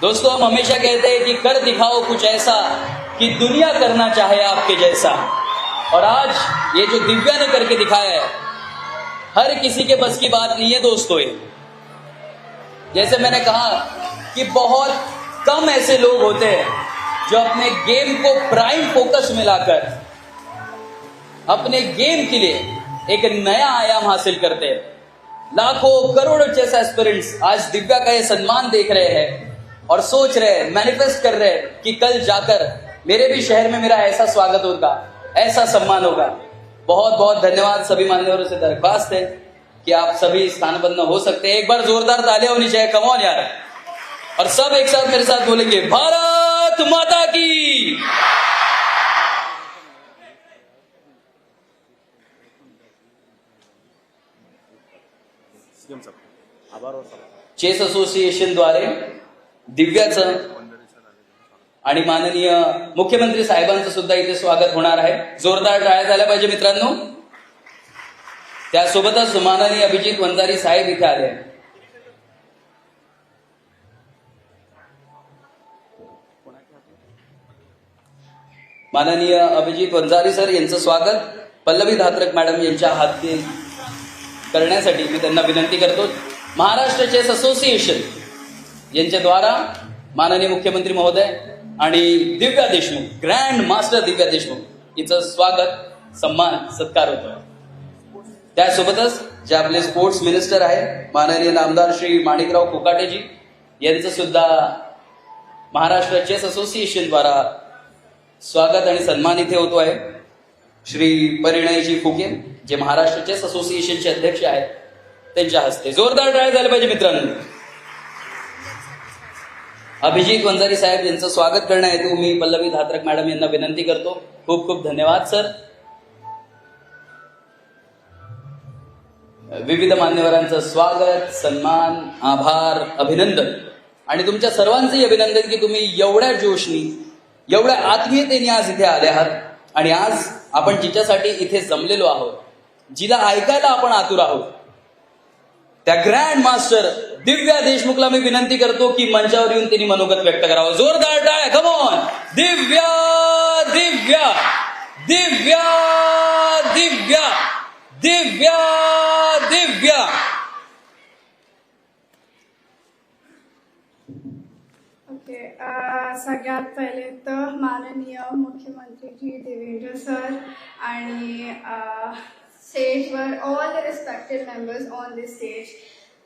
दोस्तों, हम हमेशा कहते हैं कि कर दिखाओ कुछ ऐसा कि दुनिया करना चाहे आपके जैसा। और आज ये जो दिव्या ने करके दिखाया है, हर किसी के बस की बात नहीं है दोस्तों ये। जैसे मैंने कहा कि बहुत कम ऐसे लोग होते हैं जो अपने गेम को प्राइम फोकस में लाकर, अपने गेम के लिए एक नया आयाम हासिल करते हैं। लाखों करोड़ों जैसा एस्पिरेंट्स आज दिव्या का ये सम्मान देख रहे हैं। और सोच रहे हैं मैनिफेस्ट कर रहे हैं कि कल जाकर मेरे भी शहर में मेरा ऐसा स्वागत होगा ऐसा सम्मान होगा। बहुत बहुत धन्यवाद सभी मान्यवरों से दरख्वास्त है कि आप सभी स्थानबद्ध हो सकते हैं। एक बार जोरदार तालियाँ होनी चाहिए कमौन यार। और सब एक साथ मेरे साथ बोलेंगे भारत माता की! चेस एसोसिएशन द्वारे दिव्याचं आणि माननीय मुख्यमंत्री साहेबांचं सुद्धा इथे स्वागत होणार आहे. जोरदार टाळ्या झाल्या पाहिजे मित्रांनो. त्यासोबतच माननीय अभिजित वंजारी साहेब इथे आले आहेत. माननीय अभिजित वंजारी सर यांचं स्वागत. पल्लवी धात्रक मॅडम यांच्या हाती करण्यासाठी मी त्यांना विनंती करतो. महाराष्ट्र चेस असोसिएशन यांच्या द्वारा माननीय मुख्यमंत्री महोदय आणि दिव्या देशमुख ग्रँड मास्टर दिव्या देशमुख हिचं स्वागत सन्मान सत्कार होतो त्यासोबतच जे आपले स्पोर्ट्स मिनिस्टर आहेत माननीय नामदार श्री माणिकराव कोकाटेजी यांचं सुद्धा महाराष्ट्र चेस असोसिएशन द्वारा स्वागत आणि सन्मान इथे होतो आहे. श्री परिणयजी फुके जे महाराष्ट्र चेस असोसिएशनचे अध्यक्ष आहेत त्यांच्या हस्ते. जोरदार टाळ्या झाले पाहिजे मित्रांनो. अभिजित वंजारी साहेब यांचं स्वागत करण्याहेतू मी पल्लवी धात्रक मॅडम यांना विनंती करतो. खूप खूप धन्यवाद सर. विविध मान्यवरांचं स्वागत सन्मान आभार अभिनंदन. आणि तुमच्या सर्वांचंही अभिनंदन की तुम्ही एवढ्या जोशनी एवढ्या आत्मीयतेने आज इथे आले आहात. आणि आज आपण जिच्यासाठी इथे जमलेलो आहोत जिला ऐकायला आपण आतुर आहोत. त्या ग्रँड मास्टर दिव्या देशमुखला मी विनंती करतो की मंचावर येऊन त्यांनी मनोगत व्यक्त करावं. जोरदार टाळ्या come on Divya Divya Divya Divya Divya Divya. Okay सगळ्यात पहिले तर माननीय मुख्यमंत्रीजी देवेंद्र सर आणि स्टेजवर all the respected members on this stage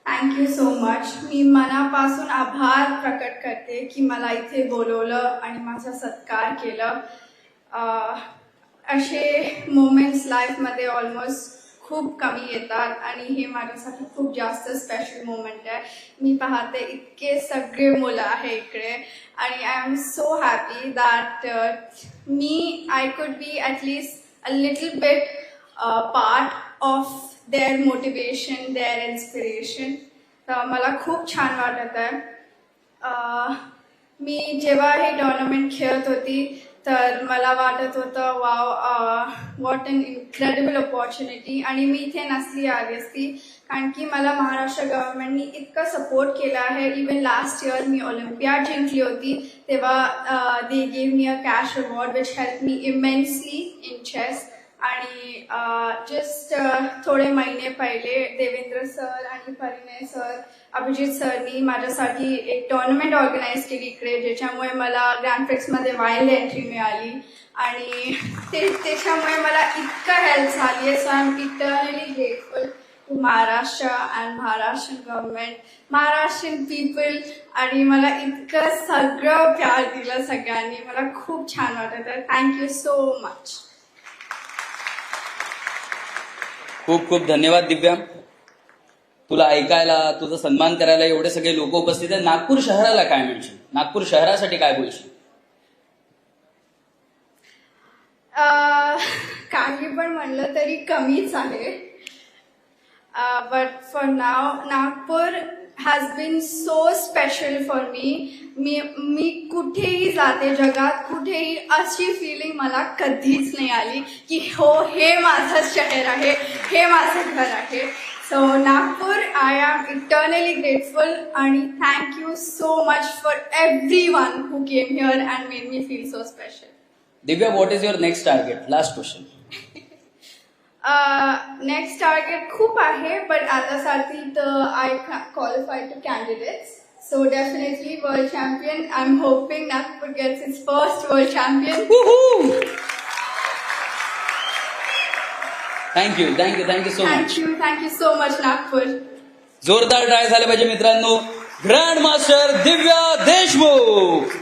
thank you so much मी मनापासून आभार प्रकट करते की मला इथे बोलवलं आणि माझा सत्कार केलं. असे मोमेंट्स लाईफमध्ये ऑलमोस्ट खूप कमी येतात आणि हे माझ्यासाठी खूप जास्त स्पेशल मोमेंट आहे. मी पाहते इतके सगळे मुलं आहे इकडे आणि I am so happy that me I could be at least a little bit part of their motivation their inspiration तर मला खूप छान वाटत आहे. Uh, मी जेव्हा हे टॉर्नामेंट खेळत होती तर मला वाटत होतं wow what an incredible opportunity आणि मी इथे नसली आली असती कारण की मला महाराष्ट्र गव्हर्नमेंटनी इतकं सपोर्ट केला आहे. इवन लास्ट इयर मी ऑलिम्पियाड जिंकली होती तेव्हा they gave me a cash award which help me immensely in chess आणि जस्ट थोडे महिने पहिले देवेंद्र सर आणि परिणय सर अभिजित सरनी माझ्यासाठी एक टुर्नामेंट ऑर्गनाईज केली इकडे ज्याच्यामुळे मला ग्रँडमध्ये वाईल्ड एंट्री मिळाली. आणि ते त्याच्यामुळे मला इतकं हेल्प झाली आहे. So I am eternally grateful to Maharashtra and Maharashtra government Maharashtrian people आणि मला इतकं सगळं प्यार दिलं सगळ्यांनी. मला खूप छान वाटत आहे. थँक्यू सो मच खूप खूप धन्यवाद दिव्या. तुला ऐकायला तुझा सन्मान करायला एवढे सगळे लोक उपस्थित आहेत. नागपूर शहराला काय म्हणशील? नागपूर शहरासाठी काय बोलशील? काही पण म्हणलं तरी कमीच आहे. But for now Nagpur has been so special for me मी मी कुठेही जाते जगात कुठेही अशी फिलिंग मला कधीच नाही आली की हो हे माझं शहर आहे हे माझं घर आहे. So Nagpur I am eternally grateful आणि thank you so much for everyone who came here and made me feel so special Divya what is your next target last question next target खूप आहे but आतासाठी तर I qualify to candidates so definitely world champion I am hoping Nagpur gets its first world champion thank you thank you thank you so much thank you thank you so much Nagpur जोरदार try झाले पाहिजे मित्रांनो. Grand master Divya Deshmukh.